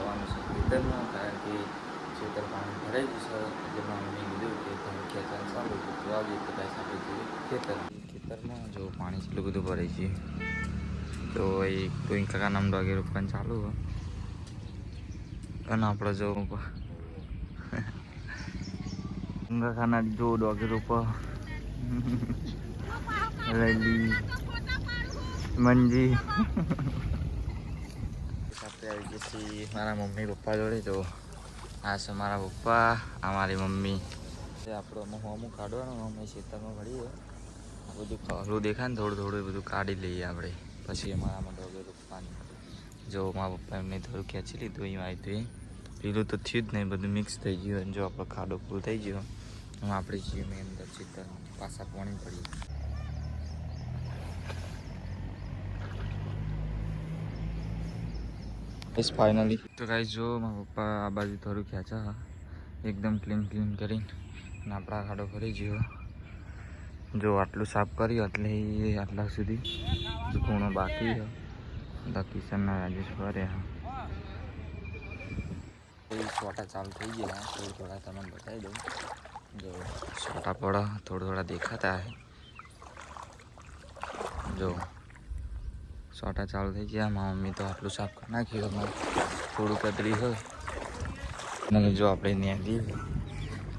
જવાનું છે ખેતરમાં, કારણ કે ખેતર પાણી ભરાઈ ગયું છે એટલે મમ્મી કીધું કે તમે ખેતર ચાલુ તો તું આવજે તો કાંઈ સાંભળી જઈએ ખેતર. ખેતરમાં જો પાણી એટલું બધું ભરાઈ છે તો એ કોઈ કાકા નામ ડોગે રોપવાનું ચાલુ અને આપણે જો કાકાના જો ડોગે રોપા. મંજી. આપણે આવી ગયા છીએ મારા મમ્મી પપ્પા જોડે. તો આ છે મારા પપ્પા, આ મારી મમ્મી. આપણો અમુક અમુક કાઢવાનું, અમે ખેતરમાં ભરીએ. આ બધું ખરું દેખાય ને થોડું થોડું બધું કાઢી લઈએ આપણે. પછી અમારામાં ડોગે રોપવાની જો, મારા પપ્પા એમને થોડું ખેંચી લીધું અહીં આવ્યું પેલું તો થયું જ નહીં, બધું મિક્સ થઈ ગયું અને જો આપણો ખાડો ફૂલ થઈ ગયો. હું આપણે મેં અંદર ચિત્તર પાછા પાણી પડીએ બસ ફાઇનલી તો ગાઈસ જો મારા પપ્પા આ બાજુ થોડું ખેંચા એકદમ ક્લીન ક્લીન કરીને અને આપણા ખાડો ફરી ગયો જો આટલું સાફ કર્યું એટલે એ આટલા સુધી ખૂણો બાકી છે તો કિશનના રાજેશ ફરે હા છોટા ચાલુ થઈ ગયા થોડું થોડા તમને બતાવી દઉં જો છોટા પડા થોડા થોડા દેખાતા હે જો સોટા ચાલુ થઈ ગયા. મારા મમ્મી તો આટલું સાફ કરી નાખ્યું. અમારે થોડું કતરી હોય અને જો આપણે નેદી,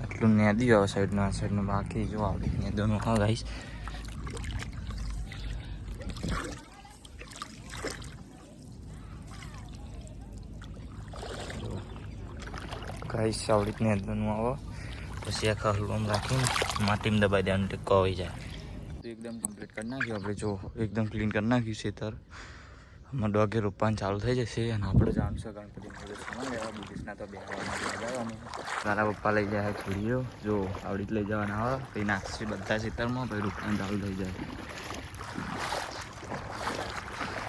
આટલું નેદી આ સાઈડનું આ સાઈડનું બાકી. જો આપણે નેદોનું હા ગાઈશ. ગાઈશ આવડી નેદોનું આવો પછી આખા હલવામાં રાખીને માટીમાં દબાઈ દેવાનું તે આવી જાય. તો એકદમ કમ્પ્લીટ કરી નાખ્યું આપણે જો એકદમ ક્લીન કરી નાખ્યું છે તર આમાં ડોગે રોપવાનું ચાલુ થઈ જશે અને આપણે જાણશું છે ગણપતિ મંદિર સામાન લેવા બુદ્ધિસ્ટના તો બેહવામાં જવાનું મારા પપ્પા લઈ જાય છોડીઓ જો આવડી જ લઈ જવાના આવે પછી નાખશે બધા ખેતરમાં પછી રોપવાનું ચાલુ થઈ જાય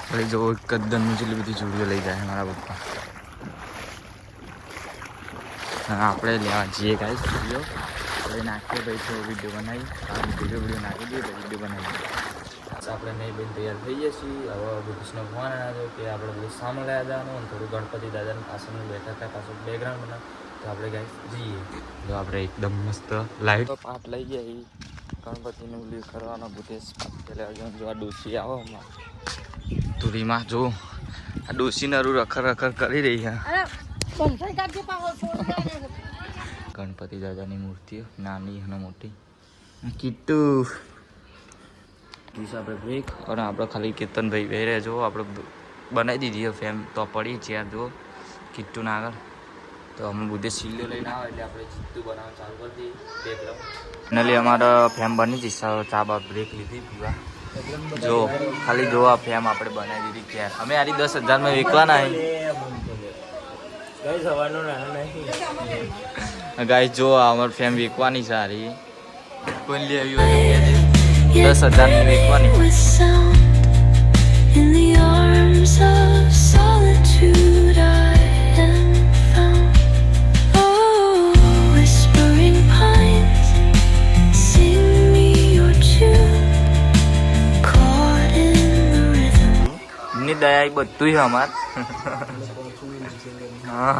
પછી જો એક જ દનનું જેટલી બધી જોડીઓ લઈ જાય મારા પપ્પા અને આપણે લેવા જઈએ કાંઈ સ્ટુડિયો પછી નાખીએ ભાઈ થોડો વીડિયો બનાવી. આ વીડિયો વીડિયો નાખી દઈએ તો વીડિયો બનાવી આપણે નહીં બેન તૈયાર થઈ જઈએ છીએ. હવે ભૂકૃષ્ણ ફોન આવ્યો કે આપણે બધું લઈ જવાનું અને થોડું ગણપતિ દાદાની પાછળનું બેઠા હતા પાછું બેકગ્રાઉન્ડ બનાવ. તો આપણે ગાઈ જઈએ. તો આપણે એકદમ મસ્ત લાઈટ પાટ લઈ ગયા એ ગણપતિનું લીવ કરવાનો ભૂતેશ પેલા જો આ ડોસી આવો હમણાં. તુરીમાં જો આ ડોસી નરું રખર રખર કરી રહી છે. ગણપતિ દાદાની મૂર્તિઓ નાની અને મોટી. કિટ્ટુ દિવસે આપણે બ્રેક અને આપણે ખાલી કેતનભાઈ વહેરે જો આપણે બનાવી દીધી ફેમ તો પડી ચેર જુઓ. કિટ્ટુ ના આગળ. તો અમે બધે સિલ્લો લઈને આવે એટલે આપણે ચિત્તું બનાવવાનું ચાલુ કરી દઈએ. બેકગ્રાઉન્ડ ફાઇનલી અમારા ફેમ બની જઈ સા- ચા બા બ્રેક લીધી પીવા. જો ખાલી જો આ ફેમ આપણે બનાવી દીધી ક્યાં. અમે આરી દસ હજારમાં વિકવાના ગાય જો આ અમારી ફેમ વેચવાની સારી કોઈ લેવી હોય તો કહેજે. દસ હજારની વેચવાની with sound in the arms of solitude I am found. Oh, whispering pines, sing me your tune, caught in the rhythm. એમની દયા એ બધું છે અમાર હા